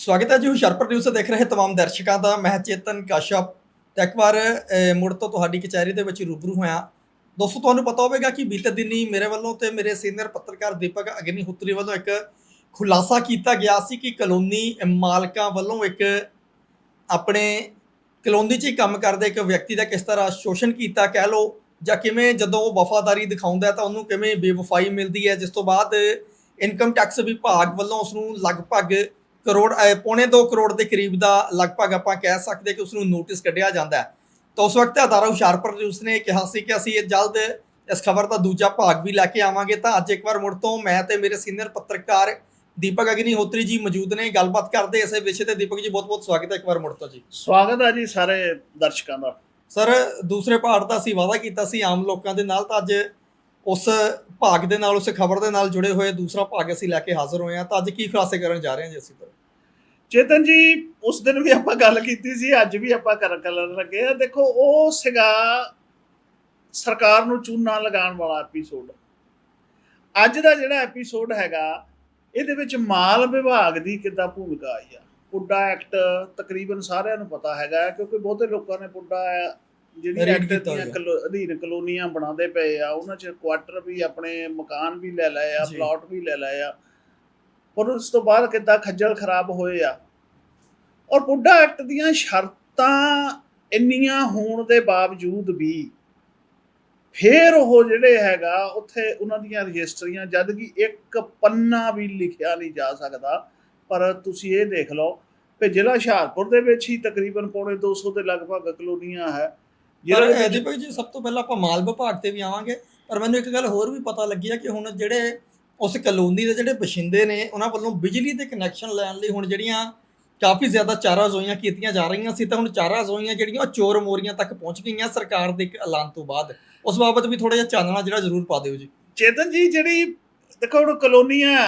ਸਵਾਗਤ ਹੈ ਜੀ, ਹੁਸ਼ਿਆਰਪੁਰ ਨਿਊਜ਼ ਦੇਖ ਰਹੇ ਤਮਾਮ ਦਰਸ਼ਕਾਂ ਦਾ। ਮੈਂ ਚੇਤਨ ਕਾਸ਼ਪ। ਤੇ ਇੱਕ ਵਾਰ ਮੁੜ ਤੋਂ ਤੁਹਾਡੀ ਕਚਹਿਰੀ ਦੇ ਵਿੱਚ ਰੂਬਰੂ ਹੋਇਆ। ਦੋਸਤੋ, ਤੁਹਾਨੂੰ ਪਤਾ ਹੋਵੇਗਾ ਕਿ ਬੀਤੇ ਦਿਨੀ ਮੇਰੇ ਵੱਲੋਂ ਤੇ ਮੇਰੇ ਸੀਨੀਅਰ ਪੱਤਰਕਾਰ ਦੀਪਕ ਅਗਨੀਹੋਤਰੀ ਵੱਲੋਂ ਇੱਕ ਖੁਲਾਸਾ ਕੀਤਾ ਗਿਆ ਸੀ ਕਿ ਕਲੋਨੀ ਮਾਲਕਾਂ ਵੱਲੋਂ ਇੱਕ ਆਪਣੇ ਕਲੋਨੀ 'ਚ ਹੀ ਕੰਮ ਕਰਦੇ ਇੱਕ ਵਿਅਕਤੀ ਦਾ ਕਿਸ ਤਰ੍ਹਾਂ ਸ਼ੋਸ਼ਣ ਕੀਤਾ, ਕਹਿ ਲਓ, ਜਾਂ ਕਿਵੇਂ ਜਦੋਂ ਉਹ ਵਫਾਦਾਰੀ ਦਿਖਾਉਂਦਾ ਤਾਂ ਉਹਨੂੰ ਕਿਵੇਂ ਬੇਵਫਾਈ ਮਿਲਦੀ ਹੈ। ਜਿਸ ਤੋਂ ਬਾਅਦ ਇਨਕਮ ਟੈਕਸ ਵਿਭਾਗ ਵੱਲੋਂ ਉਸ ਨੂੰ ਲਗਭਗ ਕਰੋੜ ਪੌਣੇ 2 ਕਰੋੜ ਦੇ ਕਰੀਬ ਦਾ ਲਗਭਗ ਆਪਾਂ ਕਹਿ ਸਕਦੇ ਕਿ ਉਸ ਨੂੰ ਨੋਟਿਸ ਕੱਢਿਆ ਜਾਂਦਾ ਹੈ। ਤਾਂ ਉਸ ਵਕਤ ਅਦਾਰਾ ਹੁਸ਼ਿਆਰਪੁਰ ਨਿਊਜ਼ ਨੇ ਕਿਹਾ ਸੀ ਕਿ ਅਸੀਂ ਇਹ ਜਲਦ ਇਸ ਖਬਰ ਦਾ ਦੂਜਾ ਭਾਗ ਵੀ ਲੈ ਕੇ ਆਵਾਂਗੇ। ਤਾਂ ਅੱਜ ਇੱਕ ਵਾਰ ਮੁੜ ਤੋਂ ਮੈਂ ਤੇ ਮੇਰੇ ਸੀਨੀਅਰ ਪੱਤਰਕਾਰ ਦੀਪਕ ਅਗਨੀਹੋਤਰੀ ਜੀ ਮੌਜੂਦ ਨੇ ਗੱਲਬਾਤ ਕਰਦੇ ਇਸੇ ਵਿਸ਼ੇ ਤੇ। ਦੀਪਕ ਜੀ ਬਹੁਤ-ਬਹੁਤ ਸਵਾਗਤ ਹੈ ਇੱਕ ਵਾਰ ਮੁੜ ਤੋਂ ਜੀ। ਸਵਾਗਤ ਹੈ ਜੀ ਸਾਰੇ ਦਰਸ਼ਕਾਂ ਦਾ। ਸਰ ਦੂਸਰੇ ਭਾਗ ਦਾ ਅਸੀਂ ਵਾਅਦਾ ਕੀਤਾ ਸੀ ਆਮ ਲੋਕਾਂ ਦੇ ਨਾਲ ਤਾਂ ਅੱਜ ਉਸ ਭਾਗ ਦੇ ਨਾਲ ਉਸ ਖਬਰ ਦੇ ਨਾਲ ਜੁੜੇ ਹੋਏ ਦੂਸਰਾ ਭਾਗ ਅਸੀਂ ਲੈ ਕੇ ਹਾਜ਼ਰ ਹੋਏ ਹਾਂ। ਤਾਂ ਅੱਜ ਕੀ ਖੁਲਾਸੇ ਕਰਨ ਜਾ ਰਹੇ ਹਾਂ ਜੀ ਅਸੀਂ ਚੇਤਨ ਜੀ ਉਸ ਦਿਨ ਵੀ ਆਪਾਂ ਗੱਲ ਕੀਤੀ ਸੀ ਅੱਜ ਵੀ ਆਪਾਂ ਕਰ ਕਰਨ ਲੱਗੇ ਆ। ਦੇਖੋ ਉਹ ਸੀਗਾ ਸਰਕਾਰ ਨੂੰ ਚੂਨਾ ਲਗਾਉਣ ਵਾਲਾ ਐਪੀਸੋਡ ਅੱਜ ਦਾ ਜਿਹੜਾ ਐਪੀਸੋਡ ਹੈਗਾ ਇਹਦੇ ਵਿੱਚ ਮਾਲ ਵਿਭਾਗ ਦੀ ਕਿੱਦਾਂ ਭੂਮਿਕਾ ਆਈ ਆ? ਪੁੱਡਾ ਐਕਟ ਤਕਰੀਬਨ ਸਾਰਿਆਂ ਨੂੰ ਪਤਾ ਹੈਗਾ ਕਿਉਂਕਿ ਬਹੁਤੇ ਲੋਕਾਂ ਨੇ ਪੁੱਡਾ ਜਿਹੜੀ ਐਕਟ ਦੀਆਂ ਅਧੀਨ ਕਲੋਨੀਆਂ ਬਣਾਉਂਦੇ ਪਏ ਆ ਉਹਨਾਂ 'ਚ ਕੁਆਟਰ ਵੀ ਆਪਣੇ ਮਕਾਨ ਵੀ ਲੈ ਲਏ ਆ। ਪਲਾਟ ਵੀ ਲੈ ਲਏ ਆ। ਪਰ ਉਸ ਤੋਂ ਬਾਅਦ ਕਿੱਦਾਂ ਖੱਜਲ ਖਰਾਬ ਹੋਏ ਆ। ਔਰ ਪੁੱਡਾ ਐਕਟ ਦੀਆਂ ਸ਼ਰਤਾਂ ਇੰਨੀਆਂ ਹੋਣ ਦੇ ਬਾਵਜੂਦ ਵੀ ਫੇਰ ਉਹ ਜਿਹੜੇ ਹੈਗਾ ਉੱਥੇ ਉਹਨਾਂ ਦੀਆਂ ਰਜਿਸਟਰੀਆਂ ਜਦ ਕਿ ਇੱਕ ਪੰਨਾ ਵੀ ਲਿਖਿਆ ਨਹੀਂ ਜਾ ਸਕਦਾ। ਪਰ ਤੁਸੀਂ ਇਹ ਦੇਖ ਲਓ ਕਿ ਜ਼ਿਲ੍ਹਾ ਹੁਸ਼ਿਆਰਪੁਰ ਦੇ ਵਿੱਚ ਹੀ ਤਕਰੀਬਨ ਪੌਣੇ 200 ਦੇ ਲਗਭਗ ਕਲੋਨੀਆਂ ਹੈ। ਅਹ, ਵਿੱਚ ਦੀਪਕ ਜੀ ਸਭ ਤੋਂ ਪਹਿਲਾਂ ਆਪਾਂ ਮਾਲ ਵਿਭਾਗ ਤੇ ਵੀ ਆਵਾਂਗੇ। ਪਰ ਮੈਨੂੰ ਇੱਕ ਗੱਲ ਹੋਰ ਵੀ ਪਤਾ ਲੱਗੀ ਹੈ ਕਿ ਹੁਣ ਜਿਹੜੇ ਉਸ ਕਲੋਨੀ ਦੇ ਜਿਹੜੇ ਬਸ਼ਿੰਦੇ ਨੇ ਉਹਨਾਂ ਵੱਲੋਂ ਬਿਜਲੀ ਦੇ ਕਨੈਕਸ਼ਨ ਲੈਣ ਲਈ ਹੁਣ ਜਿਹੜੀਆਂ ਕਾਫੀ ਜ਼ਿਆਦਾ ਚਾਰਾ ਜ਼ੋਈਆਂ ਕੀਤੀਆਂ ਜਾ ਰਹੀਆਂ ਸੀ ਤਾਂ ਹੁਣ ਚਾਰਾ ਜ਼ੋਈਆਂ ਜਿਹੜੀਆਂ ਉਹ ਚੋਰ ਮੋਰੀਆਂ ਤੱਕ ਪਹੁੰਚ ਗਈਆਂ ਸਰਕਾਰ ਦੇ ਇੱਕ ਐਲਾਨ ਤੋਂ ਬਾਅਦ। ਉਸ ਬਾਬਤ ਵੀ ਥੋੜਾ ਜਿਹਾ ਚਾਨਣਾ ਜਿਹੜਾ ਜ਼ਰੂਰ ਪਾ ਦਿਓ ਜੀ। ਚੇਤਨ ਜੀ ਜਿਹੜੀ ਦੇਖੋ ਹੁਣ ਕਲੋਨੀਆਂ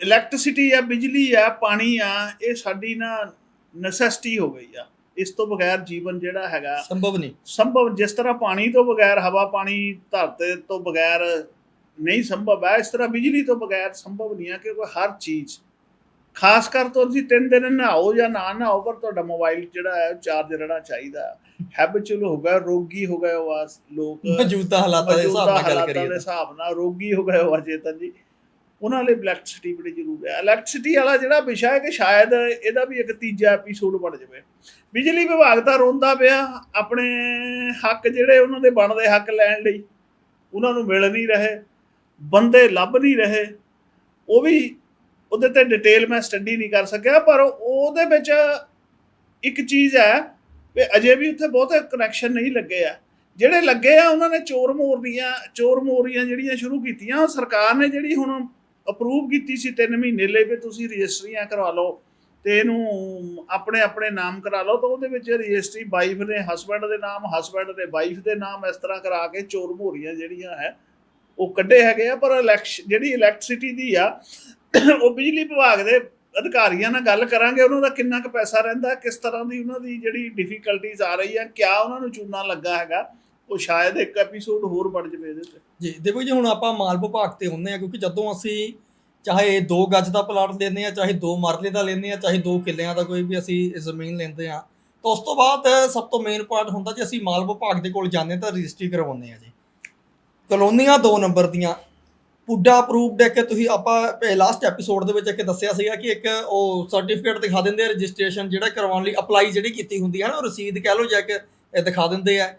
ਇਲੈਕਟ੍ਰਿਸਿਟੀ ਆ ਬਿਜਲੀ ਆ ਪਾਣੀ ਆ ਇਹ ਸਾਡੀ ਨਾ ਨੈਸੈਸਿਟੀ ਹੋ ਗਈ ਆ। ਇਸ ਤੋਂ ਬਗੈਰ ਜੀਵਨ ਜਿਹੜਾ ਹੈਗਾ ਸੰਭਵ ਨਹੀਂ। ਸੰਭਵ ਜਿਸ ਤਰ੍ਹਾਂ ਪਾਣੀ ਤੋਂ ਬਗੈਰ ਹਵਾ ਪਾਣੀ ਧਰਤੇ ਤੋਂ ਬਗੈਰ ਨਹੀਂ ਸੰਭਵ ਹੈ। ਇਸ ਤਰ੍ਹਾਂ ਬਿਜਲੀ ਤੋਂ ਬਗੈਰ ਸੰਭਵ ਨਹੀਂ ਹੈ ਕਿਉਂਕਿ ਹਰ ਚੀਜ਼ ਖਾਸ ਕਰ ਤੋਂ ਤੁਸੀਂ ਤਿੰਨ ਦਿਨ ਨਹਾਓ ਜਾਂ ਨਾ ਨਹਾਓ ਪਰ ਤੁਹਾਡਾ ਮੋਬਾਈਲ ਜਿਹੜਾ ਹੈ ਚਾਰਜ ਰਹਿਣਾ ਚਾਹੀਦਾ ਹੈਬਿਚੁਅਲ ਹੋ ਗਿਆ ਰੋਗੀ ਹੋ ਗਏ ਉਹ ਲੋਕ। ਮੌਜੂਦਾ ਹਾਲਾਤਾਂ ਦੇ ਹਿਸਾਬ ਨਾਲ ਗੱਲ ਕਰੀਏ ਦੇ ਤਾਂ। ਹਿਸਾਬ ਨਾਲ ਰੋਗੀ ਹੋ ਗਏ ਹੋ ਚੇਤਨ ਜੀ। ਉਹਨਾਂ ਲਈ ਇਲੈਕਟ੍ਰਿਸਿਟੀ ਬੜੀ ਜ਼ਰੂਰੀ ਹੈ। ਇਲੈਕਟ੍ਰਿਸਿਟੀ ਵਾਲਾ ਜਿਹੜਾ ਵਿਸ਼ਾ ਹੈ ਕਿ ਸ਼ਾਇਦ ਇਹਦਾ ਵੀ ਇੱਕ ਤੀਜਾ ਐਪੀਸੋਡ ਬਣ ਜਾਵੇ। ਬਿਜਲੀ ਵਿਭਾਗ ਤਾਂ ਰੋਂਦਾ ਪਿਆ ਆਪਣੇ ਹੱਕ ਜਿਹੜੇ ਉਹਨਾਂ ਦੇ ਬਣਦੇ ਹੱਕ ਲੈਣ ਲਈ ਉਹਨਾਂ ਨੂੰ ਮਿਲ ਨਹੀਂ ਰਹੇ। ਬੰਦੇ ਲੱਭ ਨਹੀਂ ਰਹੇ, ਉਹ ਵੀ ਉਹਦੇ ਤੇ ਡਿਟੇਲ ਮੈਂ ਸਟੱਡੀ ਨਹੀਂ ਕਰ ਸਕਿਆ, ਪਰ ਉਹਦੇ ਵਿੱਚ ਇੱਕ ਚੀਜ਼ ਹੈ ਵੀ ਅਜੇ ਵੀ ਉੱਥੇ ਬਹੁਤੇ ਕਨੈਕਸ਼ਨ ਨਹੀਂ ਲੱਗੇ ਆ। ਜਿਹੜੇ ਲੱਗੇ ਆ, ਉਹਨਾਂ ਨੇ ਚੋਰ ਮੋਰੀਆਂ ਚੋਰ ਮੋਰੀਆਂ ਜਿਹੜੀਆਂ ਸ਼ੁਰੂ ਕੀਤੀਆਂ, ਉਹ ਸਰਕਾਰ ਨੇ ਜਿਹੜੀ ਹੁਣ ਅਪਰੂਵ ਕੀਤੀ ਸੀ 3 ਮਹੀਨੇ ਲਈ ਵੀ ਤੁਸੀਂ ਰਜਿਸਟਰੀਆਂ ਕਰਵਾ ਲਓ ਤੇ ਇਹਨੂੰ ਆਪਣੇ ਆਪਣੇ ਨਾਮ ਕਰਾ ਲਓ, ਤਾਂ ਉਹਦੇ ਵਿੱਚ ਰਜਿਸਟਰੀ ਵਾਈਫ ਦੇ ਹਸਬੰਡ ਦੇ ਨਾਮ ਹਸਬੰਡ ਦੇ ਵਾਈਫ ਦੇ ਨਾਮ ਇਸ ਤਰ੍ਹਾਂ ਕਰਾ ਕੇ ਚੋਰ ਮੋਰੀਆਂ ਜਿਹੜੀਆਂ ਹੈ ਉਹ ਕੱਢੇ ਹੈਗੇ ਆ, ਪਰ ਇਲੈਕਸ਼ਨ ਜਿਹੜੀ ਇਲੈਕਟ੍ਰਿਸਿਟੀ ਦੀ ਆ, ਉਹ ਬਿਜਲੀ ਵਿਭਾਗ ਦੇ ਅਧਿਕਾਰੀਆਂ ਨਾਲ ਗੱਲ ਕਰਾਂਗੇ, ਉਹਨਾਂ ਦਾ ਕਿੰਨਾ ਕੁ ਪੈਸਾ ਰਹਿੰਦਾ, ਕਿਸ ਤਰ੍ਹਾਂ ਦੀ ਉਹਨਾਂ ਦੀ ਜਿਹੜੀ ਡਿਫਿਕਲਟੀਜ਼ ਆ ਰਹੀ ਆ, ਕਿਆ ਉਹਨਾਂ ਨੂੰ ਚੂਨਾ ਲੱਗਾ ਹੈਗਾ, ਉਹ ਸ਼ਾਇਦ ਇੱਕ ਐਪੀਸੋਡ ਹੋਰ ਬਣ ਜਵੇ ਇਹਦੇ ਤੇ। ਜੀ, ਦੇਖੋ ਜੀ, ਹੁਣ ਆਪਾਂ ਮਾਲ ਵਿਭਾਗ ਤੇ ਹੁੰਨੇ ਆ, ਕਿਉਂਕਿ ਜਦੋਂ ਅਸੀਂ ਚਾਹੇ 2 ਗੱਜ ਦਾ ਪਲਾਟ ਲੈਂਦੇ ਆ, ਚਾਹੇ 2 ਮਰਲੇ ਦਾ ਲੈਂਦੇ ਆ, ਚਾਹੇ 2 ਕਿੱਲਿਆਂ ਦਾ ਕੋਈ ਵੀ ਅਸੀਂ ਜ਼ਮੀਨ ਲੈਂਦੇ ਆ, ਤਾਂ ਉਸ ਤੋਂ ਬਾਅਦ ਸਭ ਤੋਂ ਮੇਨ ਪਾਰਟ ਹੁੰਦਾ, ਜੇ ਅਸੀਂ ਮਾਲ ਵਿਭਾਗ ਦੇ ਕੋਲ ਜਾਂਦੇ ਤਾਂ ਰਜਿਸਟਰੀ ਕਰਵਾਉਂਦੇ ਆ ਜੀ। ਕਲੋਨੀਆਂ 2 ਨੰਬਰ ਦੀਆਂ। ਪੁੱਡਾ ਅਪਰੂਵਡ ਹੈ ਕਿ ਤੁਸੀਂ ਆਪਾਂ ਲਾਸਟ ਐਪੀਸੋਡ ਦੇ ਵਿੱਚ ਇੱਕ ਦੱਸਿਆ ਸੀਗਾ ਕਿ ਇੱਕ ਉਹ ਸਰਟੀਫਿਕੇਟ ਦਿਖਾ ਦਿੰਦੇ ਆ ਰਜਿਸਟ੍ਰੇਸ਼ਨ ਜਿਹੜਾ ਕਰਵਾਉਣ ਲਈ ਅਪਲਾਈ ਜਿਹੜੀ ਕੀਤੀ ਹੁੰਦੀ ਹੈ ਨਾ ਉਹ ਰਸੀਦ ਕਹਿ ਲਓ ਜਾਂ ਕਿ ਇਹ ਦਿਖਾ ਦਿੰਦੇ ਆ।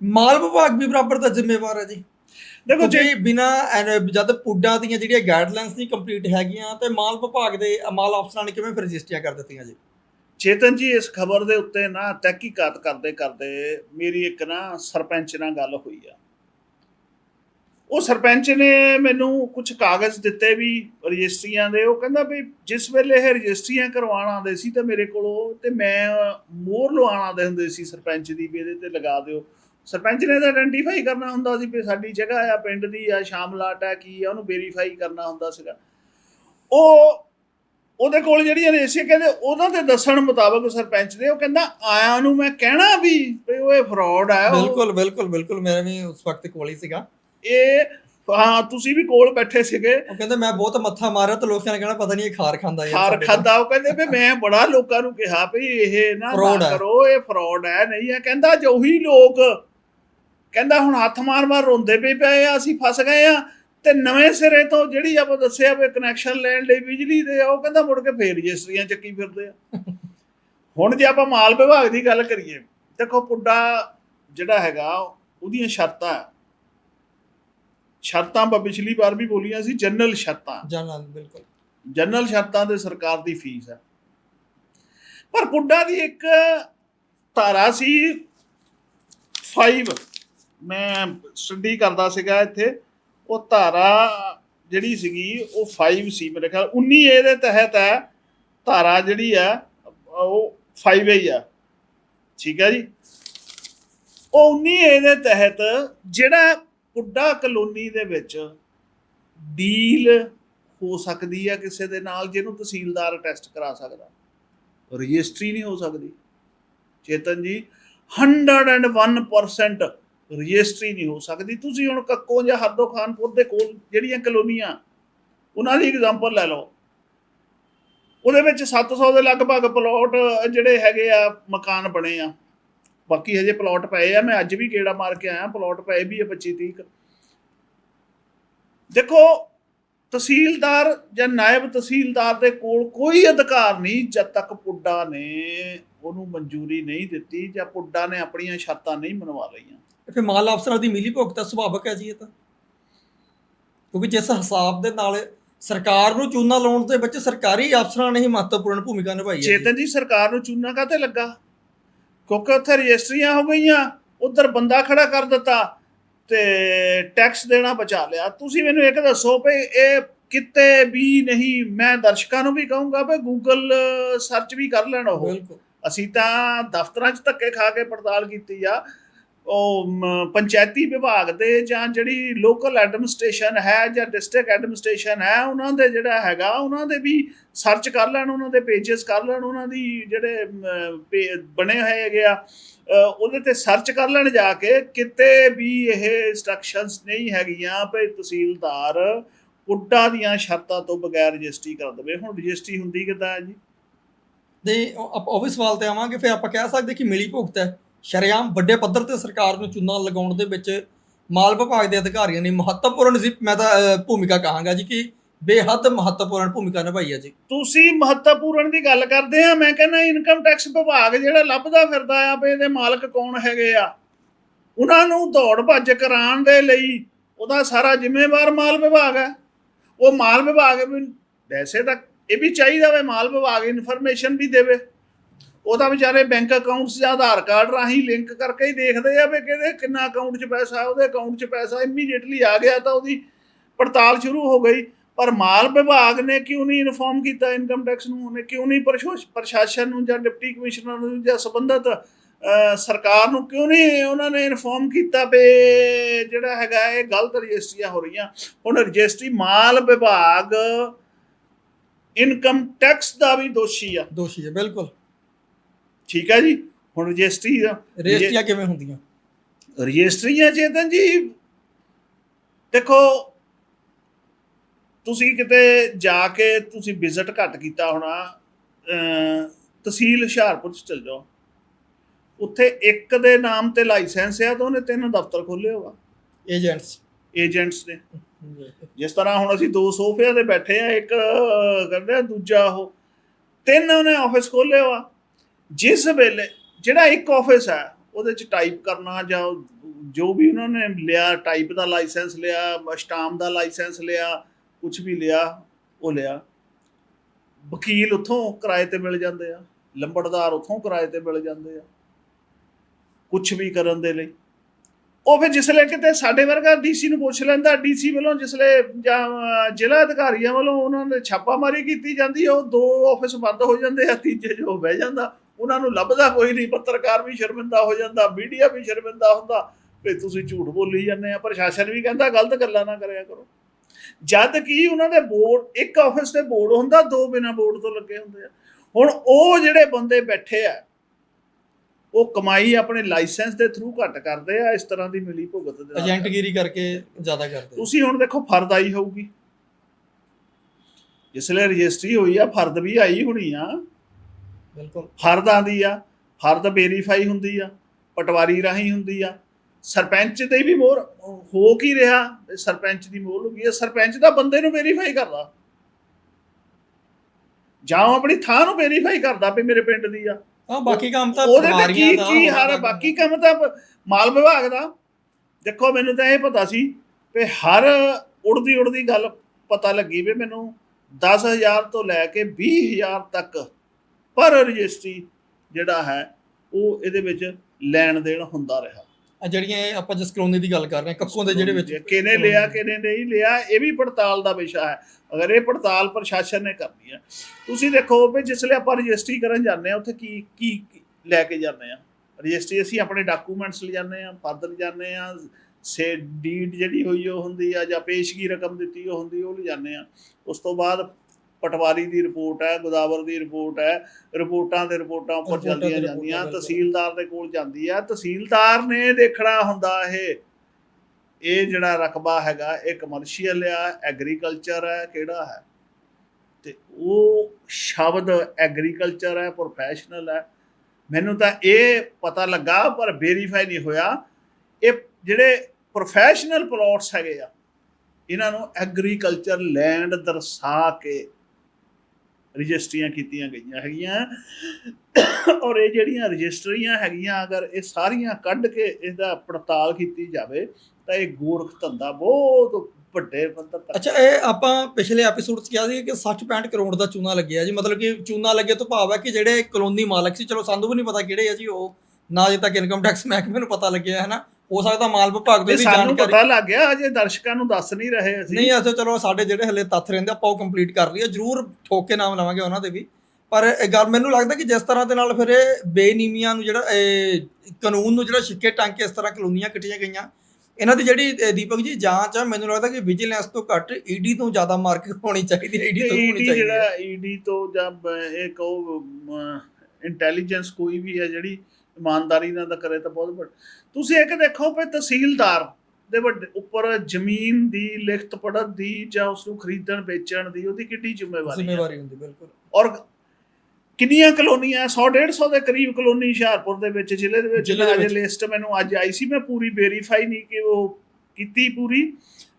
ਮਾਲ ਵਿਭਾਗ ਵੀ ਬਰਾਬਰ ਦਾ ਜ਼ਿੰਮੇਵਾਰ ਹੈ ਜੀ। ਦੇਖੋ ਜੇ ਬਿਨਾ ਜਦ ਪੁੱਡਾ ਦੀਆਂ ਜਿਹੜੀਆਂ ਗਾਈਡਲਾਈਨਸ ਨਹੀਂ ਕੰਪਲੀਟ ਹੈਗੀਆਂ ਤੇ ਮਾਲ ਵਿਭਾਗ ਦੇ ਮਾਲ ਅਫਸਰਾਂ ਨੇ ਕਿਵੇਂ ਫਿਰ ਰਜਿਸਟਰੀਆਂ ਕਰ ਦਿੱਤੀਆਂ ਜੀ? ਚੇਤਨ ਜੀ ਇਸ ਖਬਰ ਦੇ ਉੱਤੇ ਨਾ ਤਹਿਕੀਕਾਤ ਕਰਦੇ ਕਰਦੇ ਮੇਰੀ ਇੱਕ ਨਾ ਸਰਪੰਚ ਨਾਲ ਗੱਲ ਹੋਈ ਆ। ਉਹ ਸਰਪੰਚ ਨੇ ਮੈਨੂੰ ਕੁਝ ਕਾਗਜ਼ ਦਿੱਤੇ ਵੀ ਰਜਿਸਟਰੀਆਂ ਦੇ, ਉਹ ਕਹਿੰਦਾ ਵੀ ਜਿਸ ਵੇਲੇ ਇਹ ਰਜਿਸਟਰੀਆਂ ਕਰਵਾਉਣ ਆਉਂਦੇ ਸੀ ਤਾਂ ਮੇਰੇ ਕੋਲ ਉਹ ਤੇ ਮੈਂ ਮੋਹਰ ਲਵਾਉਣ ਆਉਂਦੇ ਹੁੰਦੇ ਸੀ ਸਰਪੰਚ ਦੀ ਵੀ ਇਹਦੇ ਤੇ ਲਗਾ ਦਿਓ। ਸਰਪੰਚ ਨੇ ਤਾਂ ਆਇਡੈਂਟੀਫਾਈ ਕਰਨਾ ਹੁੰਦਾ ਸੀ ਵੀ ਸਾਡੀ ਜਗ੍ਹਾ ਆ, ਪਿੰਡ ਦੀ ਆ ਸ਼ਾਮਲਾਟ ਆ, ਕੀ ਆ, ਉਹਨੂੰ ਵੈਰੀਫਾਈ ਕਰਨਾ ਹੁੰਦਾ ਸੀਗਾ। ਉਹ ਉਹਦੇ ਕੋਲ ਜਿਹੜੀਆਂ ਰੇਸੀਆਂ ਕਹਿੰਦੇ ਉਹਨਾਂ ਦੇ ਦੱਸਣ ਮੁਤਾਬਕ ਸਰਪੰਚ ਦੇ, ਉਹ ਕਹਿੰਦਾ ਆਇਆ ਨੂੰ ਮੈਂ ਕਹਿਣਾ ਵੀ ਵੀ ਉਹ ਇਹ ਫਰਾਡ ਆ ਬਿਲਕੁਲ ਬਿਲਕੁਲ ਬਿਲਕੁਲ, ਮੇਰਾ ਵੀ ਉਸ ਵਕਤ ਕੋਲ ਹੀ ਸੀਗਾ। ਇਹ ਹਾਂ ਤੁਸੀਂ ਵੀ ਕੋਲ ਬੈਠੇ ਸੀਗੇ ਉਹ ਕਹਿੰਦੇ ਮੈਂ ਬਹੁਤ ਮੱਥਾ ਮਾਰਿਆ ਤੇ ਲੋਕਾਂ ਨੇ ਕਹਿਣਾ ਪਤਾ ਨਹੀਂ ਇਹ ਖਾਰ ਖਾਂਦਾ ਯਾਰ ਖਾਰ ਖਾਦਾ ਉਹ ਕਹਿੰਦੇ ਵੀ ਮੈਂ ਬੜਾ ਲੋਕਾਂ ਨੂੰ ਕਿਹਾ ਵੀ ਇਹ ਨਾ। ਕਰੋ ਇਹ ਫਰਾਡ ਹੈ ਨਹੀਂ ਹੈ ਕਹਿੰਦਾ ਜੋ ਹੀ ਲੋਕ ਕਹਿੰਦਾ ਹੁਣ ਹੱਥ ਮਾਰ ਮਾਰ ਰੋਂਦੇ ਪਏ ਪਏ ਆ ਅਸੀਂ ਫਸ ਗਏ ਆ ਤੇ ਨਵੇਂ ਸਿਰੇ ਤੋਂ ਜਿਹੜੀ ਆਪਾਂ ਦੱਸਿਆ ਵੀ ਕਨੈਕਸ਼ਨ ਲੈਣ ਲਈ ਬਿਜਲੀ ਦੇ ਉਹ ਕਹਿੰਦਾ ਮੁੜ ਕੇ ਫੇਰ ਰਜਿਸਟਰੀਆਂ ਚੱਕੀ ਫਿਰਦੇ ਆ ਹੁਣ ਜੇ ਆਪਾਂ ਮਾਲ ਵਿਭਾਗ ਦੀ ਗੱਲ ਕਰੀਏ ਦੇਖੋ ਪੁੱਡਾ ਜਿਹੜਾ ਹੈਗਾ ਉਹਦੀਆਂ ਸ਼ਰਤਾਂ। ਸ਼ਰਤਾਂ ਆਪਾਂ ਪਿਛਲੀ ਵਾਰ ਵੀ ਬੋਲੀਆਂ ਸੀ ਜਨਰਲ ਸ਼ਰਤਾਂ। ਜਨਰਲ ਬਿਲਕੁਲ। ਜਨਰਲ ਸ਼ਰਤਾਂ ਦੇ ਸਰਕਾਰ ਦੀ ਫੀਸ ਹੈ। ਪਰ ਪੁੱਡਾ ਦੀ ਇੱਕ ਧਾਰਾ ਸੀ 5 ਮੈਂ ਸਟੱਡੀ ਕਰਦਾ ਸੀਗਾ ਇੱਥੇ। ਉਹ ਧਾਰਾ ਜਿਹੜੀ ਸੀਗੀ ਉਹ 5 ਸੀ ਮੇਰੇ ਖਿਆਲ। 19 ਏ ਦੇ ਤਹਿਤ ਹੈ ਧਾਰਾ ਜਿਹੜੀ ਆ ਉਹ 5 ਏ ਆ ਠੀਕ ਹੈ ਜੀ? ਉਹ 19 ਏ ਦੇ ਤਹਿਤ ਜਿਹੜਾ ਪੁੱਡਾ ਕਲੋਨੀ ਦੇ ਵਿੱਚ ਡੀਲ ਹੋ ਸਕਦੀ ਹੈ ਕਿਸੇ ਦੇ ਨਾਲ ਜਿਹਨੂੰ ਤਹਿਸੀਲਦਾਰ ਟੈਸਟ ਕਰਾ ਸਕਦਾ। ਰਜਿਸਟਰੀ ਨਹੀਂ ਹੋ ਸਕਦੀ। ਚੇਤਨ ਜੀ 101% ਰਜਿਸਟਰੀ ਨਹੀਂ ਹੋ ਸਕਦੀ। ਤੁਸੀਂ ਹੁਣ ਕੱਕੋ ਜਾਂ ਹਰਦੋ ਖਾਨਪੁਰ ਦੇ ਕੋਲ ਜਿਹੜੀਆਂ ਕਲੋਨੀਆਂ, ਉਹਨਾਂ ਦੀ ਐਗਜ਼ਾਮਪਲ ਲੈ ਲਓ। ਉਹਦੇ ਵਿੱਚ 700 ਦੇ ਲਗਭਗ ਪਲਾਟ ਜਿਹੜੇ ਹੈਗੇ ਆ, ਮਕਾਨ ਬਣੇ ਆ। ਬਾਕੀ ਹਜੇ ਪਲਾਟ ਪਏ ਆ ਮੈਂ ਅੱਜ ਵੀ ਕਿਹੜਾ ਮਾਰ ਕੇ ਆਇਆ ਪਲਾਟ ਪਏ ਵੀ ਆ 25 30 ਦੇਖੋ ਤਹਿਸੀਲਦਾਰ ਜਾਂ ਨਾਇਬ ਤਹਿਸੀਲਦਾਰ ਦੇ ਕੋਲ ਕੋਈ ਅਧਿਕਾਰ ਨਹੀਂ ਜਦ ਤੱਕ ਪੁੱਡਾ ਨੇ ਉਹਨੂੰ ਮਨਜ਼ੂਰੀ ਨਹੀਂ ਦਿੱਤੀ ਜਾਂ ਪੁੱਡਾ ਨੇ ਆਪਣੀਆਂ ਸ਼ਰਤਾਂ ਨਹੀਂ ਮਨਵਾ ਲਈਆਂ। ਫਿਰ ਮਾਲ ਅਫਸਰਾਂ ਦੀ ਮਿਲੀ ਭੁਗਤ ਸੁਭਾਵਕ ਹੈ ਜੀ ਇਹ ਤਾਂ? ਕਿਉਂਕਿ ਜਿਸ ਹਿਸਾਬ ਦੇ ਨਾਲ ਸਰਕਾਰ ਨੂੰ ਚੂਨਾ ਲਾਉਣ ਦੇ ਵਿੱਚ ਸਰਕਾਰੀ ਅਫਸਰਾਂ ਨੇ ਹੀ ਮਹੱਤਵਪੂਰਨ ਭੂਮਿਕਾ ਨਿਭਾਈ ਹੈ। ਚੇਤਨ ਜੀ ਸਰਕਾਰ ਨੂੰ ਚੂਨਾ ਕਾਤੇ ਲੱਗਾ? ਕਿਉਂਕਿ ਉੱਥੇ ਰਜਿਸਟਰੀਆਂ ਹੋ ਗਈਆਂ ਉਧਰ ਬੰਦਾ ਖੜਾ ਕਰ ਦਿੱਤਾ ਤੇ ਟੈਕਸ ਦੇਣਾ ਬਚਾ ਲਿਆ। ਤੁਸੀਂ ਮੈਨੂੰ ਇੱਕ ਦੱਸੋ ਵੀ ਇਹ ਕਿਤੇ ਵੀ ਨਹੀਂ ਮੈਂ ਦਰਸ਼ਕਾਂ ਨੂੰ ਵੀ ਕਹੂੰਗਾ ਵੀ ਗੂਗਲ ਸਰਚ ਵੀ ਕਰ ਲੈਣ ਉਹ। ਅਸੀਂ ਤਾਂ ਦਫ਼ਤਰਾਂ 'ਚ ਧੱਕੇ ਖਾ ਕੇ ਪੜਤਾਲ ਕੀਤੀ ਆ। ਉਹ ਪੰਚਾਇਤੀ ਵਿਭਾਗ ਦੇ ਜਾਂ ਜਿਹੜੀ ਲੋਕਲ ਐਡਮਿਨਿਸਟ੍ਰੇਸ਼ਨ ਹੈ ਜਾਂ ਡਿਸਟ੍ਰਿਕਟ ਐਡਮਿਨਿਸਟ੍ਰੇਸ਼ਨ ਹੈ, ਉਹਨਾਂ ਦੇ ਜਿਹੜਾ ਹੈਗਾ, ਉਹਨਾਂ ਦੇ ਵੀ ਸਰਚ ਕਰ ਲੈਣ, ਉਹਨਾਂ ਦੇ ਪੇजेस ਕਰ ਲੈਣ, ਉਹਨਾਂ ਦੀ ਜਿਹੜੇ ਬਣੇ ਹੋਏ ਹੈਗੇ ਆ ਉਹਦੇ ਤੇ ਸਰਚ ਕਰ ਲੈਣ ਜਾ ਕੇ ਕਿਤੇ ਵੀ ਇਹ ਇਨਸਟਰਕਸ਼ਨਸ ਨਹੀਂ ਹੈਗੀਆਂ ਵੀ ਤਹਿਸੀਲਦਾਰ ਪੁੱਡਾ ਦੀਆਂ ਸ਼ਰਤਾਂ ਤੋਂ ਬਗੈਰ ਰਜਿਸਟਰੀ ਕਰ ਦੇਵੇ। ਹੁਣ ਰਜਿਸਟਰੀ ਹੁੰਦੀ ਕਿੱਦਾਂ ਹੈ ਜੀ? ਦੇ ਆਪਾਂ ਉਹ ਵੀ ਸਵਾਲ ਤੇ ਆਵਾਂਗੇ, ਫਿਰ ਆਪਾਂ ਕਹਿ ਸਕਦੇ ਕਿ ਮਿਲੀ ਭੁਗਤ ਹੈ। ਸ਼ਰੇਆਮ ਵੱਡੇ ਪੱਧਰ ਤੇ ਸਰਕਾਰ ਨੂੰ ਚੂਨਾ ਲਗਾਉਣ ਦੇ ਵਿੱਚ ਮਾਲ ਵਿਭਾਗ ਦੇ ਅਧਿਕਾਰੀਆਂ ਨੇ ਮਹੱਤਵਪੂਰਨ ਸੀ। ਮੈਂ ਤਾਂ ਭੂਮਿਕਾ ਕਹਾਂਗਾ ਜੀ ਕਿ ਬੇਹੱਦ ਮਹੱਤਵਪੂਰਨ ਭੂਮਿਕਾ ਨਿਭਾਈ ਹੈ ਜੀ। ਤੁਸੀਂ ਮਹੱਤਵਪੂਰਨ ਦੀ ਗੱਲ ਕਰਦੇ ਆ, ਮੈਂ ਕਹਿੰਦਾ ਇਨਕਮ ਟੈਕਸ ਵਿਭਾਗ ਜਿਹੜਾ ਲੱਭਦਾ ਫਿਰਦਾ ਆ ਵੀ ਇਹਦੇ ਮਾਲਕ ਕੌਣ ਹੈਗੇ ਆ, ਉਹਨਾਂ ਨੂੰ ਦੌੜ ਭੱਜ ਕਰਾਉਣ ਦੇ ਲਈ ਉਹਦਾ ਸਾਰਾ ਜ਼ਿੰਮੇਵਾਰ ਮਾਲ ਵਿਭਾਗ ਹੈ। ਉਹ ਮਾਲ ਵਿਭਾਗ ਵੀ ਵੈਸੇ ਤਾਂ ਇਹ ਵੀ ਚਾਹੀਦਾ ਵੇ ਮਾਲ ਵਿਭਾਗ ਇਨਫੋਰਮੇਸ਼ਨ ਵੀ ਦੇਵੇ। ਉਹ ਤਾਂ ਵਿਚਾਰੇ ਬੈਂਕ ਅਕਾਊਂਟਸ ਜਾਂ ਆਧਾਰ ਕਾਰਡ ਰਾਹੀਂ ਲਿੰਕ ਕਰਕੇ ਹੀ ਦੇਖਦੇ ਆ ਵੀ ਕਿਹਦੇ ਕਿੰਨਾ ਅਕਾਊਂਟ 'ਚ ਪੈਸਾ, ਉਹਦੇ ਅਕਾਊਂਟ 'ਚ ਪੈਸਾ ਇਮੀਡੀਏਟਲੀ ਆ ਗਿਆ ਤਾਂ ਉਹਦੀ ਪੜਤਾਲ ਸ਼ੁਰੂ ਹੋ ਗਈ। ਪਰ ਮਾਲ ਵਿਭਾਗ ਨੇ ਕਿਉਂ ਨਹੀਂ ਇਨਫੋਰਮ ਕੀਤਾ ਇਨਕਮ ਟੈਕਸ ਨੂੰ? ਉਹਨੇ ਕਿਉਂ ਨਹੀਂ ਪ੍ਰਸ਼ੋਸ਼- ਪ੍ਰਸ਼ਾਸਨ ਨੂੰ ਜਾਂ ਡਿਪਟੀ ਕਮਿਸ਼ਨਰ ਨੂੰ ਜਾਂ ਸੰਬੰਧਤ ਸਰਕਾਰ ਨੂੰ ਕਿਉਂ ਨਹੀਂ ਉਹਨਾਂ ਨੇ ਇਨਫੋਰਮ ਕੀਤਾ ਵੀ ਜਿਹੜਾ ਹੈਗਾ ਇਹ ਗਲਤ ਰਜਿਸਟਰੀਆਂ ਹੋ ਰਹੀਆਂ? ਹੁਣ ਰਜਿਸਟਰੀ ਮਾਲ ਵਿਭਾਗ ਇਨਕਮ ਟੈਕਸ ਦਾ ਵੀ ਦੋਸ਼ੀ ਆ। ਦੋਸ਼ੀ ਹੈ ਬਿਲਕੁਲ। ਠੀਕ ਹੈ ਜੀ? ਹੁਣ ਰਜਿਸਟਰੀ ਦਾ ਰਜਿਸਟਰੀਆਂ ਕਿਵੇਂ ਹੁੰਦੀਆਂ? ਰਜਿਸਟਰੀਆਂ ਚੇਤਨ ਜੀ ਦੇਖੋ ਤੁਸੀਂ ਕਿਤੇ ਜਾ ਕੇ ਤੁਸੀਂ ਵਿਜ਼ਿਟ ਘੱਟ ਕੀਤਾ ਹੋਣਾ ਤਹਿਸੀਲ ਹੁਸ਼ਿਆਰਪੁਰ ਚ ਚਲ ਜਾਓ। ਉੱਥੇ ਇੱਕ ਦੇ ਨਾਮ ਤੇ ਲਾਇਸੈਂਸ ਆ ਤਾਂ ਉਹਨੇ ਤਿੰਨ ਦਫ਼ਤਰ ਖੋਲੇ ਹੋਗਾ ਏਜੰਟਸ ਏਜੰਟਸ ਨੇ। ਜਿਸ ਤਰ੍ਹਾਂ ਹੁਣ ਅਸੀਂ ਦੋ ਸੋਫਿਆਂ ਤੇ ਬੈਠੇ ਆ ਇੱਕ ਕਹਿੰਦੇ ਆ ਦੂਜਾ ਉਹ ਤਿੰਨ ਉਹਨੇ ਆਫਿਸ ਖੋਲੇ ਹੋਆ ਜਿਸ ਵੇਲੇ ਜਿਹੜਾ ਇੱਕ ਆਫਿਸ ਹੈ, ਉਹਦੇ ਚ ਟਾਈਪ ਕਰਨਾ ਜਾਂ ਜੋ ਵੀ ਉਹਨਾਂ ਨੇ ਲਿਆ ਟਾਈਪ ਦਾ ਲਾਇਸੈਂਸ ਲਿਆ ਸਟਾਮ ਦਾ ਲਾਇਸੈਂਸ ਲਿਆ ਕੁਝ ਵੀ ਲਿਆ, ਉਹ ਲਿਆ। ਵਕੀਲ ਉੱਥੋਂ ਕਿਰਾਏ ਤੇ ਮਿਲ ਜਾਂਦੇ ਆ, ਲੰਬੜਦਾਰ ਉੱਥੋਂ ਕਿਰਾਏ ਤੇ ਮਿਲ ਜਾਂਦੇ ਆ ਕੁਝ ਵੀ ਕਰਨ ਦੇ ਲਈ। ਉਹ ਫਿਰ ਜਿਸਲੇ ਕਿਤੇ ਸਾਡੇ ਵਰਗਾ ਡੀਸੀ ਨੂੰ ਪੁੱਛ ਲੈਂਦਾ ਡੀਸੀ ਵੱਲੋਂ ਜਿਸਲੇ ਜਾਂ ਜ਼ਿਲ੍ਹਾ ਅਧਿਕਾਰੀਆਂ ਵੱਲੋਂ ਉਹਨਾਂ ਨੇ ਛਾਪਾਮਾਰੀ ਕੀਤੀ ਜਾਂਦੀ, ਉਹ ਦੋ ਆਫਿਸ ਬੰਦ ਹੋ ਜਾਂਦੇ ਆ, ਤੀਜੇ ਜੋ ਬਹਿ ਜਾਂਦਾ। ਉਹਨਾਂ ਨੂੰ ਲੱਭਦਾ ਕੋਈ ਨਹੀਂ ਪੱਤਰਕਾਰ ਵੀ ਸ਼ਰਮਿੰਦਾ ਹੋ ਜਾਂਦਾ ਮੀਡੀਆ ਵੀ ਸ਼ਰਮਿੰਦਾ ਹੁੰਦਾ ਵੀ ਤੁਸੀਂ ਝੂਠ ਬੋਲੀ ਜਾਂਦੇ ਆ ਪ੍ਰਸ਼ਾਸਨ ਵੀ ਕਹਿੰਦਾ ਗਲਤ ਗੱਲਾਂ ਨਾ ਕਰਿਆ ਕਰੋ। ਜਦ ਕਿ ਉਹਨਾਂ ਦੇ ਬੋਰਡ ਇੱਕ ਆਫਿਸ ਤੇ ਬੋਰਡ ਹੁੰਦਾ ਦੋ ਬਿਨਾ ਬੋਰਡ ਤੋਂ ਲੱਗੇ ਹੁੰਦੇ ਆ। ਹੁਣ ਉਹ ਜਿਹੜੇ ਬੰਦੇ ਬੈਠੇ ਆ ਉਹ ਕਮਾਈ ਆਪਣੇ ਲਾਇਸੈਂਸ ਦੇ ਥਰੂ ਘੱਟ ਕਰਦੇ ਆ ਇਸ ਤਰ੍ਹਾਂ ਦੀ ਮਿਲੀ ਭੁਗਤ ਦੇ ਨਾਲ। ਏਜੰਟਗਿਰੀ ਕਰਕੇ ਜ਼ਿਆਦਾ ਕਰਦੇ ਤੁਸੀਂ ਹੁਣ ਦੇਖੋ ਫਰਦ ਆਈ ਹੋਊਗੀ। ਜਿਸ ਲਈ ਰਜਿਸਟਰੀ ਹੋਈ ਆ ਫਰਦ ਵੀ ਆਈ ਹੋਣੀ ਆ। ਬਿਲਕੁਲ। ਫਰਦ ਆਂਦੀ ਆ ਫਰਦ ਵੈਰੀਫਾਈ ਹੁੰਦੀ ਆ ਪਟਵਾਰੀ ਰਾਹੀਂ ਹੁੰਦੀ ਆ। ਸਰਪੰਚ ਤੇ ਵੀ ਮੋਹਰ ਹੋ ਕੀ ਰਿਹਾ? ਸਰਪੰਚ ਦੀ ਮੋਹਰ ਹੁੰਦੀ ਆ ਸਰਪੰਚ ਦਾ ਬੰਦੇ ਨੂੰ ਵੈਰੀਫਾਈ ਕਰਦਾ। ਜਾਂ ਆਪਣੀ ਥਾਂ ਨੂੰ ਵੈਰੀਫਾਈ ਕਰਦਾ ਵੀ ਮੇਰੇ ਪਿੰਡ ਦੀ ਆ। ਹਾਂ ਬਾਕੀ ਕੰਮ ਤਾਂ ਉਹਦੇ ਤੇ ਕੀ ਕੀ ਹੋਰ ਬਾਕੀ ਕੰਮ ਤਾਂ ਮਾਲ ਵਿਭਾਗ ਦਾ। ਦੇਖੋ ਮੈਨੂੰ ਤਾਂ ਇਹ ਪਤਾ ਸੀ ਵੀ ਹਰ ਉੜਦੀ ਉੜਦੀ ਗੱਲ ਪਤਾ ਲੱਗੀ ਵੀ ਮੈਨੂੰ 10000 ਤੋਂ ਲੈ ਕੇ 20000 ਤੱਕ ਪਰ ਰਜਿਸਟਰੀ ਜਿਹੜਾ ਹੈ ਉਹ ਇਹਦੇ ਵਿੱਚ ਲੈਣ ਦੇਣ ਹੁੰਦਾ ਰਿਹਾ। ਆਹ ਜਿਹੜੀਆਂ ਇਹ ਆਪਾਂ ਜਿਸ ਕਲੋਨੀ ਦੀ ਗੱਲ ਕਰ ਰਹੇ ਹਾਂ ਕੱਕੋਂ ਦੇ ਜਿਹੜੇ ਵਿੱਚ ਕਿਹਨੇ ਲਿਆ ਕਿਹਨੇ ਨਹੀਂ ਲਿਆ ਇਹ ਵੀ ਪੜਤਾਲ ਦਾ ਵਿਸ਼ਾ ਹੈ। ਅਗਰ ਇਹ ਪੜਤਾਲ ਪ੍ਰਸ਼ਾਸਨ ਨੇ ਕਰਨੀ ਹੈ ਤੁਸੀਂ ਦੇਖੋ ਵੀ ਜਿਸ ਲਈ ਆਪਾਂ ਰਜਿਸਟਰੀ ਕਰਨ ਜਾਂਦੇ ਆ ਉੱਥੇ ਕੀ ਕੀ ਲੈ ਕੇ ਜਾਂਦੇ ਆ ਰਜਿਸਟਰੀ ਅਸੀਂ ਆਪਣੇ ਡਾਕੂਮੈਂਟਸ ਲੈ ਜਾਂਦੇ ਆ ਫਰਦ ਲੈ ਜਾਂਦੇ ਆ ਸੇ ਡੀਡ ਜਿਹੜੀ ਹੋਈ ਉਹ ਹੁੰਦੀ ਆ ਜਾਂ ਪੇਸ਼ਗੀ ਰਕਮ ਦਿੱਤੀ ਉਹ ਹੁੰਦੀ ਉਹ ਲੈ ਜਾਂਦੇ ਆ ਉਸ ਤੋਂ ਬਾਅਦ ਪਟਵਾਰੀ ਦੀ ਰਿਪੋਰਟ ਹੈ ਗੋਦਾਵਰ ਦੀ ਰਿਪੋਰਟ ਹੈ ਰਿਪੋਰਟਾਂ ਦੇ ਰਿਪੋਰਟਾਂ ਉੱਪਰ ਚੱਲਦੀਆਂ ਜਾਂਦੀਆਂ ਤਹਿਸੀਲਦਾਰ ਦੇ ਕੋਲ ਜਾਂਦੀ ਆ ਤਹਿਸੀਲਦਾਰ ਨੇ ਦੇਖਣਾ ਹੁੰਦਾ ਇਹ। ਇਹ ਜਿਹੜਾ ਰਕਬਾ ਹੈਗਾ ਇਹ ਕਮਰਸ਼ੀਅਲ ਆ ਐਗਰੀਕਲਚਰ ਹੈ ਕਿਹੜਾ ਹੈ? ਤੇ ਉਹ ਸ਼ਬਦ ਐਗਰੀਕਲਚਰ ਹੈ ਪ੍ਰੋਫੈਸ਼ਨਲ ਹੈ। ਮੈਨੂੰ ਤਾਂ ਇਹ ਪਤਾ ਲੱਗਾ ਪਰ ਵੈਰੀਫਾਈ ਨਹੀਂ ਹੋਇਆ। ਇਹ ਜਿਹੜੇ ਪ੍ਰੋਫੈਸ਼ਨਲ ਪਲਾਟਸ ਹੈਗੇ ਆ ਇਹਨਾਂ ਨੂੰ ਐਗਰੀਕਲਚਰ ਲੈਂਡ ਦਰਸਾ ਕੇ ਰਜਿਸਟਰੀਆਂ ਕੀਤੀਆਂ ਗਈਆਂ ਹੈਗੀਆਂ। ਔਰ ਇਹ ਜਿਹੜੀਆਂ ਰਜਿਸਟਰੀਆਂ ਹੈਗੀਆਂ, ਅਗਰ ਇਹ ਸਾਰੀਆਂ ਕੱਢ ਕੇ ਇਹਦਾ ਪੜਤਾਲ ਕੀਤੀ ਜਾਵੇ, ਤਾਂ ਇਹ ਗੋਰਖ ਧੰਦਾ ਬਹੁਤ ਵੱਡੇ ਪੱਧਰ ਤੱਕ ਅੱਛਾ, ਇਹ ਆਪਾਂ ਪਿਛਲੇ ਐਪੀਸੋਡ 'ਚ ਕਿਹਾ ਸੀ ਕਿ 60 65 ਕਰੋੜ ਦਾ ਚੂਨਾ ਲੱਗਿਆ ਜੀ। ਮਤਲਬ ਕਿ ਚੂਨਾ ਲੱਗੇ ਤੋਂ ਭਾਵ ਹੈ ਕਿ ਜਿਹੜੇ ਕਲੋਨੀ ਮਾਲਕ ਸੀ, ਚਲੋ ਸਾਨੂੰ ਵੀ ਨਹੀਂ ਪਤਾ ਕਿਹੜੇ ਆ ਜੀ, ਉਹ ਨਾ ਅਜੇ ਤੱਕ ਇਨਕਮ ਟੈਕਸ ਮਹਿਕਮੇ ਨੂੰ ਪਤਾ ਲੱਗਿਆ ਹੈ ਨਾ ਹੋ ਸਕਦਾ ਮਾਲ ਵਿਭਾਗ ਇਹ ਵੀ ਸਾਨੂੰ ਜਾਣਕਾਰੀ ਪਤਾ ਲੱਗ ਗਿਆ ਅਜੇ ਦਰਸ਼ਕਾਂ ਨੂੰ ਦੱਸ ਨਹੀਂ ਰਹੇ ਅਸੀਂ। ਨਹੀਂ ਅੱਛਾ ਚਲੋ ਸਾਡੇ ਜਿਹੜੇ ਹਲੇ ਤੱਥ ਰਹਿੰਦੇ ਆਪਾਂ ਉਹ ਕੰਪਲੀਟ ਕਰ ਲਈਏ ਜਰੂਰ ਠੋਕ ਕੇ ਨਾਮ ਲਵਾਂਗੇ ਉਹਨਾਂ ਦੇ ਵੀ। ਪਰ ਇਹ ਗੱਲ ਮੈਨੂੰ ਲੱਗਦਾ ਕਿ ਜਿਸ ਤਰ੍ਹਾਂ ਦੇ ਨਾਲ ਫਿਰ ਇਹ ਬੇਨੀਮੀਆਂ ਨੂੰ ਜਿਹੜਾ ਇਹ ਕਾਨੂੰਨ ਨੂੰ ਜਿਹੜਾ ਛਿੱਕੇ ਟੰਗ ਕੇ ਇਸ ਤਰ੍ਹਾਂ ਕਲੋਨੀਆਂ ਕੱਟੀਆਂ ਗਈਆਂ। ਇਹਨਾਂ ਦੀ ਜਿਹੜੀ ਦੀਪਕ ਜੀ ਜਾਂਚ ਆ ਮੈਨੂੰ ਲੱਗਦਾ ਕਿ ਵਿਜੀਲੈਂਸ ਤੋਂ ਘੱਟ ਈਡੀ ਤੋਂ ਜ਼ਿਆਦਾ ਮਾਰਕ ਹੋਣੀ ਚਾਹੀਦੀ ਹੈ ਈਡੀ ਤੋਂ ਹੋਣੀ ਈਡੀ ਚਾਹੀਦੀ ਹੈ। ਜਿਹੜਾ ਈਡੀ ਤੋਂ ਜਦ ਇਹ ਕਹੋ ਇੰਟੈਲੀਜੈਂਸ ਕੋਈ ਵੀ ਹੈ ਜਿਹੜੀ ਇਮਾਨਦਾਰੀ ਨਾਲ ਤਾਂ ਕਰੇ ਤਾਂ ਬਹੁਤ ਵੱਡ ਤੁਸੀਂ ਇੱਕ ਦੇਖੋ ਵੀ ਤਹਿਸੀਲਦਾਰ ਦੇ ਵੱਡੇ ਉੱਪਰ ਜ਼ਮੀਨ ਦੀ ਲਿਖਤ ਪੜਤ ਦੀ ਜਾਂ ਉਸ ਨੂੰ ਖਰੀਦਣ ਵੇਚਣ ਦੀ ਉਹਦੀ ਕਿੱਡੀ ਜ਼ਿੰਮੇਵਾਰੀ ਹੈ? ਜ਼ਿੰਮੇਵਾਰੀ ਹੁੰਦੀ ਬਿਲਕੁਲ। ਔਰ ਕਿੰਨੀਆਂ ਕਲੋਨੀਆਂ 100 150 ਦੇ ਕਰੀਬ ਕਲੋਨੀ ਹੁਸ਼ਿਆਰਪੁਰ ਦੇ ਵਿੱਚ ਜ਼ਿਲ੍ਹੇ ਦੇ ਵਿੱਚ ਅੱਜ। ਲਿਸਟ ਮੈਨੂੰ ਅੱਜ ਆਈ ਸੀ ਮੈਂ ਪੂਰੀ ਵੈਰੀਫਾਈ ਨਹੀਂ ਕਿ ਉਹ ਕੀਤੀ ਪੂਰੀ।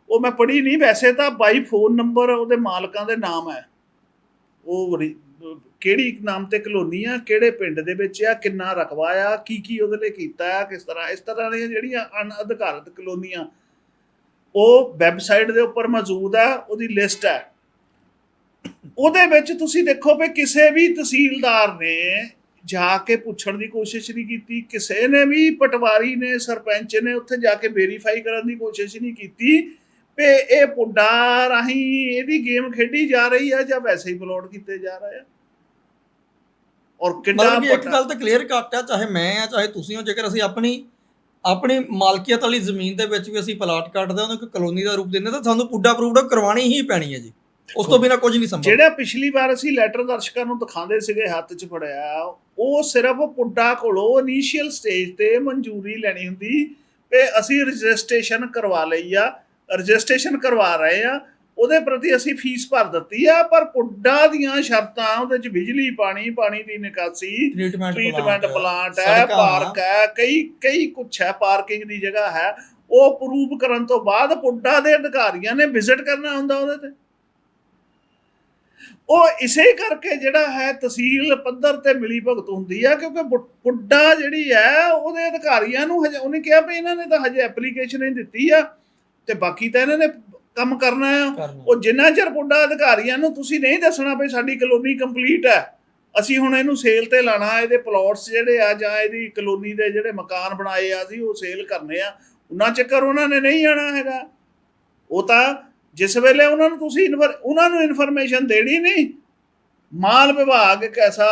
ਉਹ ਮੈਂ ਪੜ੍ਹੀ ਨਹੀਂ ਵੈਸੇ ਤਾਂ ਬਾਈ ਫੋਨ ਨੰਬਰ ਉਹਦੇ ਮਾਲਕਾਂ ਦੇ ਨਾਮ ਹੈ। ਉਹ ਕਿਹੜੀ ਨਾਮ ਤੇ ਕਲੋਨੀ ਆ, ਕਿਹੜੇ ਪਿੰਡ ਦੇ ਵਿੱਚ ਆ, ਕਿੰਨਾ ਰਕਬਾ ਆ, ਕੀ ਕੀ ਉਹਦੇ ਲਈ ਕੀਤਾ ਆ, ਕਿਸ ਤਰ੍ਹਾਂ, ਇਸ ਤਰ੍ਹਾਂ ਦੀਆਂ ਜਿਹੜੀਆਂ ਅਣਅਧਿਕਾਰਤ ਕਲੋਨੀਆਂ ਉਹ ਵੈਬਸਾਈਟ ਦੇ ਉੱਪਰ ਮੌਜੂਦ ਆ, ਉਹਦੀ ਲਿਸਟ ਹੈ ਉਹਦੇ ਵਿੱਚ ਤੁਸੀਂ ਦੇਖੋ ਵੀ ਕਿਸੇ ਵੀ ਤਹਿਸੀਲਦਾਰ ਨੇ ਜਾ ਕੇ ਪੁੱਛਣ ਦੀ ਕੋਸ਼ਿਸ਼ ਨਹੀਂ ਕੀਤੀ, ਕਿਸੇ ਨੇ ਵੀ ਪਟਵਾਰੀ ਨੇ, ਸਰਪੰਚ ਨੇ ਉੱਥੇ ਜਾ ਕੇ ਵੈਰੀਫਾਈ ਕਰਨ ਦੀ ਕੋਸ਼ਿਸ਼ ਨਹੀਂ ਕੀਤੀ ਵੀ ਇਹ ਪੁੱਡਾ ਰਾਹੀਂ ਇਹਦੀ ਗੇਮ ਖੇਡੀ ਜਾ ਰਹੀ ਆ ਜਾਂ ਵੈਸੇ ਹੀ ਬਲੋਟ ਕੀਤੇ ਜਾ ਰਹੇ ਆ। ਔਰ ਕਿੰਨਾ ਮਤਲਬ ਕਿ ਇੱਕ ਵੱਡਾ- ਗੱਲ ਤਾਂ ਕਲੀਅਰ ਕੱਟ ਆ ਚਾਹੇ ਮੈਂ ਆ ਚਾਹੇ ਤੁਸੀਂ ਹੋ ਜੇਕਰ ਅਸੀਂ ਆਪਣੀ ਆਪਣੀ ਮਾਲਕੀਅਤ ਵਾਲੀ ਜ਼ਮੀਨ ਦੇ ਵਿੱਚ ਵੀ ਅਸੀਂ ਪਲਾਟ ਕੱਟਦੇ ਹਾਂ ਉਹਨੂੰ ਇੱਕ ਕਲੋਨੀ ਦਾ ਰੂਪ ਦਿੰਦੇ ਤਾਂ ਸਾਨੂੰ ਪੁੱਡਾ ਪ੍ਰੂਵਡ ਕਰਵਾਉਣੀ ਹੀ ਪੈਣੀ ਹੈ ਜੀ। ਉਸ ਤੋਂ ਬਿਨਾ ਕੁਝ ਨਹੀਂ ਸੰਭਵ। ਜਿਹੜਾ ਪਿਛਲੀ ਵਾਰ ਅਸੀਂ ਲੈਟਰ ਦਰਸ਼ਕਾਂ ਨੂੰ ਦਿਖਾਉਂਦੇ ਸੀਗੇ ਹੱਥ 'ਚ ਫੜਿਆ ਉਹ ਸਿਰਫ ਪੁੱਡਾ ਕੋਲੋਂ ਇਨੀਸ਼ੀਅਲ ਸਟੇਜ ਤੇ ਮਨਜ਼ੂਰੀ ਲੈਣੀ ਹੁੰਦੀ ਤੇ ਅਸੀਂ ਰਜਿਸਟ੍ਰੇਸ਼ਨ ਕਰਵਾ ਲਈ ਆ ਰਜਿਸਟ੍ਰੇਸ਼ਨ ਕਰਵਾ ਰਹੇ ਆ ਉਹਦੇ ਪ੍ਰਤੀ ਅਸੀਂ ਫੀਸ ਭਰ ਦਿੱਤੀ ਆ ਪਰ ਪੁੱਡਾ ਦੀਆਂ ਸ਼ਰਤਾਂ ਉਹਦੇ 'ਚ ਬਿਜਲੀ ਪਾਣੀ ਪਾਣੀ ਦੀ ਨਿਕਾਸੀ ਟ੍ਰੀਟਮੈਂਟ ਪਲਾਂਟ ਹੈ ਪਾਰਕ ਹੈ ਕਈ ਕਈ ਕੁਛ ਹੈ ਪਾਰਕਿੰਗ ਦੀ ਜਗ੍ਹਾ ਹੈ ਉਹ ਪ੍ਰੂਵ ਕਰਨ ਤੋਂ ਬਾਅਦ ਪੁੱਡਾ ਦੇ ਅਧਿਕਾਰੀਆਂ ਨੇ ਵਿਜ਼ਿਟ ਕਰਨਾ ਹੁੰਦਾ ਉਹਦੇ ਤੇ। ਉਹ ਇਸੇ ਕਰਕੇ ਜਿਹੜਾ ਹੈ ਤਹਿਸੀਲ ਪੱਧਰ ਤੇ ਮਿਲੀ ਭਗਤ ਹੁੰਦੀ ਆ ਕਿਉਂਕਿ ਪੁੱਡਾ ਜਿਹੜੀ ਹੈ ਉਹਦੇ ਅਧਿਕਾਰੀਆਂ ਨੂੰ ਹਜੇ ਉਹਨੇ ਕਿਹਾ ਵੀ ਇਹਨਾਂ ਨੇ ਤਾਂ ਹਜੇ ਐਪਲੀਕੇਸ਼ਨ ਹੀ ਦਿੱਤੀ ਆ ਤੇ ਬਾਕੀ ਤਾਂ ਇਹਨਾਂ ਨੇ ਕੰਮ ਕਰਨਾ ਆ ਕਰਨਾ। ਉਹ ਜਿੰਨਾ ਚਿਰ ਪੁੱਡਾ ਅਧਿਕਾਰੀਆਂ ਨੂੰ ਤੁਸੀਂ ਨਹੀਂ ਦੱਸਣਾ ਵੀ ਸਾਡੀ ਕਲੋਨੀ ਕੰਪਲੀਟ ਹੈ ਅਸੀਂ ਹੁਣ ਇਹਨੂੰ ਸੇਲ ਤੇ ਲਾਣਾ ਇਹਦੇ ਪਲਾਟਸ ਜਿਹੜੇ ਆ ਜਾਂ ਇਹਦੀ ਕਲੋਨੀ ਦੇ ਜਿਹੜੇ ਮਕਾਨ ਬਣਾਏ ਆ ਅਸੀਂ ਉਹ ਸੇਲ ਕਰਨੇ ਆ। ਉਹਨਾਂ ਚੱਕਰ ਉਹਨਾਂ ਨੇ ਨਹੀਂ ਆਣਾ ਹੈਗਾ। ਉਹ ਤਾਂ ਜਿਸ ਵੇਲੇ ਉਹਨਾਂ ਨੂੰ ਤੁਸੀਂ ਇਨਫਰ- ਉਹਨਾਂ ਨੂੰ ਇਨਫੋਰਮੇਸ਼ਨ ਦੇਣੀ ਨਹੀਂ ਮਾਲ ਵਿਭਾਗ ਇੱਕ ਐਸਾ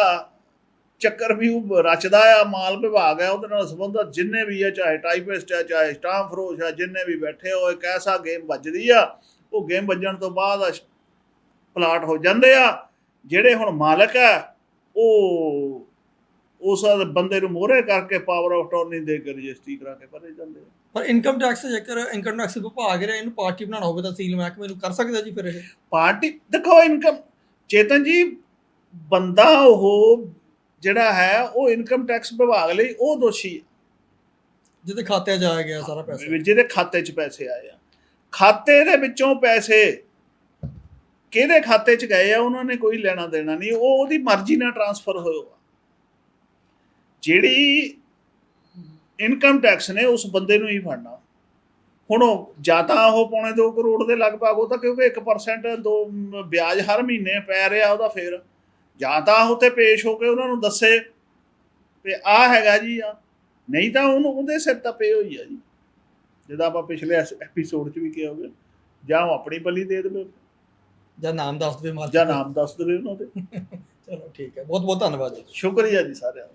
ਚੱਕਰ ਵੀ ਉਹ ਰਚਦਾ ਆ ਮਾਲ ਵਿਭਾਗ ਹੈ ਉਹਦੇ ਨਾਲ ਸੰਬੰਧਤ ਜਿੰਨੇ ਵੀ ਹੈ ਚਾਹੇ ਟਾਈਪਿਸਟ ਹੈ ਚਾਹੇ ਸਟਾਫ ਫਰੋਸ਼ ਹੈ ਜਿੰਨੇ ਵੀ ਬੈਠੇ ਹੋ ਇੱਕ ਐਸਾ ਗੇਮ ਵੱਜਦੀ ਆ ਉਹ ਗੇਮ ਵੱਜਣ ਤੋਂ ਬਾਅਦ ਪਲਾਟ ਹੋ ਜਾਂਦੇ ਆ ਜਿਹੜੇ ਹੁਣ ਮਾਲਕ ਆ ਉਹ ਉਸ ਬੰਦੇ ਨੂੰ ਮੋਹਰੇ ਕਰਕੇ ਪਾਵਰ ਆਫ ਟਰਨੀ ਦੇ ਕੇ ਰਜਿਸਟਰੀ ਕਰਾ ਕੇ ਭਰੇ ਜਾਂਦੇ ਆ। ਪਰ ਇਨਕਮ ਟੈਕਸ ਜੇਕਰ ਇਨਕਮ ਟੈਕਸ ਵਿਭਾਗ ਰਿਹਾ ਇਹਨੂੰ ਪਾਰਟੀ ਬਣਾਉਣਾ ਹੋਵੇ ਤਾਂ ਸੀਲ ਮਹਿਕਮੇ ਨੂੰ ਕਰ ਸਕਦਾ ਜੀ ਫਿਰ ਇਹ ਪਾਰਟੀ ਦੇਖੋ ਇਨਕਮ ਚੇਤਨ ਜੀ ਬੰਦਾ ਉਹ ਜਿਹੜਾ ਹੈ ਉਹ ਇਨਕਮ ਟੈਕਸ ਵਿਭਾਗ ਲਈ ਉਹ ਦੋਸ਼ੀ ਹੈ। ਜਿਹਦੇ ਖਾਤੇ 'ਚ ਜਾਇਆ ਗਿਆ ਸਾਰਾ ਪੈਸਾ। ਜਿਹਦੇ ਖਾਤੇ 'ਚ ਪੈਸੇ ਆਏ ਆ। ਖਾਤੇ ਦੇ ਵਿੱਚੋਂ ਪੈਸੇ ਕਿਹਦੇ ਖਾਤੇ 'ਚ ਗਏ ਆ ਉਹਨਾਂ ਨੇ ਕੋਈ ਲੈਣਾ ਦੇਣਾ ਨਹੀਂ। ਉਹ ਉਹਦੀ ਮਰਜ਼ੀ ਨਾਲ ਟਰਾਂਸਫਰ ਹੋਇਆ। ਜਿਹੜੀ ਇਨਕਮ ਟੈਕਸ ਨੇ ਉਸ ਬੰਦੇ ਨੂੰ ਹੀ ਫੜਨਾ। ਹੁਣ ਉਹ ਜਾਂ ਤਾਂ ਉਹ ਪੌਣੇ 2 ਕਰੋੜ ਦੇ ਲਗਭਗ ਉਹ ਤਾਂ ਕਿਉਂਕਿ 1% ਦੋ ਵਿਆਜ ਹਰ ਮਹੀਨੇ ਪੈ ਰਿਹਾ ਉਹਦਾ ਫੇਰ। ਜਾਂ ਤਾਂ ਉਹ ਤੇ ਪੇਸ਼ ਹੋ ਕੇ ਉਹਨਾਂ ਨੂੰ ਦੱਸੇ ਵੀ ਆ ਹੈਗਾ ਜੀ ਆ। ਨਹੀਂ ਤਾਂ ਉਹਨੂੰ ਉਹਦੇ ਸਿਰ ਤਾਂ ਪੇ ਹੋਈ ਆ ਜੀ। ਜਿਹਦਾ ਆਪਾਂ ਪਿਛਲੇ ਐਪੀਸੋਡ 'ਚ ਵੀ ਕਿਹਾ ਹੋਵੇ ਜਾਂ ਉਹ ਆਪਣੀ ਬਲੀ ਦੇ ਦੇਵੇ। ਜਾਂ ਨਾਮ ਦੱਸ ਦੇਵੇ ਮਾਲਕ ਜਾਂ। ਨਾਮ ਦੱਸ ਦੇਵੇ ਉਹਨਾਂ ਦੇ ਚਲੋ ਠੀਕ ਹੈ ਬਹੁਤ ਬਹੁਤ ਧੰਨਵਾਦ ਜੀ। ਸ਼ੁਕਰੀਆ ਜੀ ਸਾਰਿਆਂ ਦਾ।